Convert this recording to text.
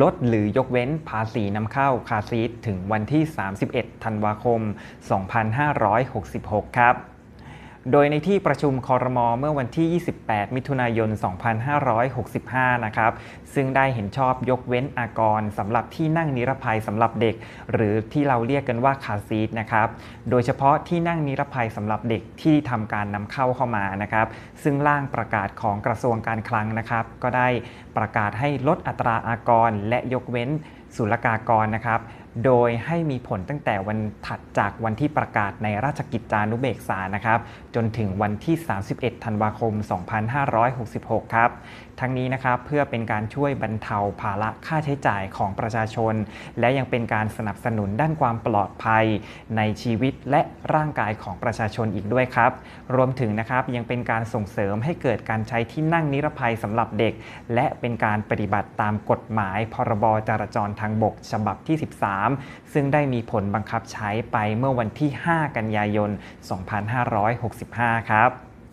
ลดหรือยกเว้นภาษีนำเข้าคาซีทถึงวันที่ 31 ธันวาคม 2566 ครับ โดยในที่ประชุมคอรมอเมื่อวันที่ 28 มิถุนายน 2565 นะครับ ซึ่งได้เห็นชอบยกเว้นอากรสำหรับที่นั่งนิรภัยสำหรับเด็ก หรือที่เราเรียกกันว่าคาซีทนะครับ โดยเฉพาะที่นั่งนิรภัยสำหรับเด็กที่ทำการนำเข้าเข้ามานะครับ ซึ่งร่างประกาศของกระทรวงการคลังนะครับ ก็ได้ประกาศให้ลดอัตราอากรและยกเว้นศุลกากรนะครับ โดยให้มีผลตั้งแต่วันถัดจากวันที่ประกาศในราชกิจจานุเบกษานะครับ จนถึงวันที่ 31 ธันวาคม 2566 ครับ ทั้งนี้นะครับเพื่อเป็นการช่วยบรรเทาภาระค่าใช้จ่ายของประชาชน และยังเป็นการสนับสนุนด้านความปลอดภัยในชีวิตและร่างกายของประชาชนอีกด้วยครับ รวมถึงนะครับยังเป็นการส่งเสริมให้เกิดการใช้ที่นั่งนิรภัยสำหรับเด็ก และเป็นการปฏิบัติตามกฎหมายพรบจราจรทางบก ฉบับที่ 13 ซึ่งได้มีผลบังคับใช้ไปเมื่อวันที่ 5 กันยายน 2565 ครับ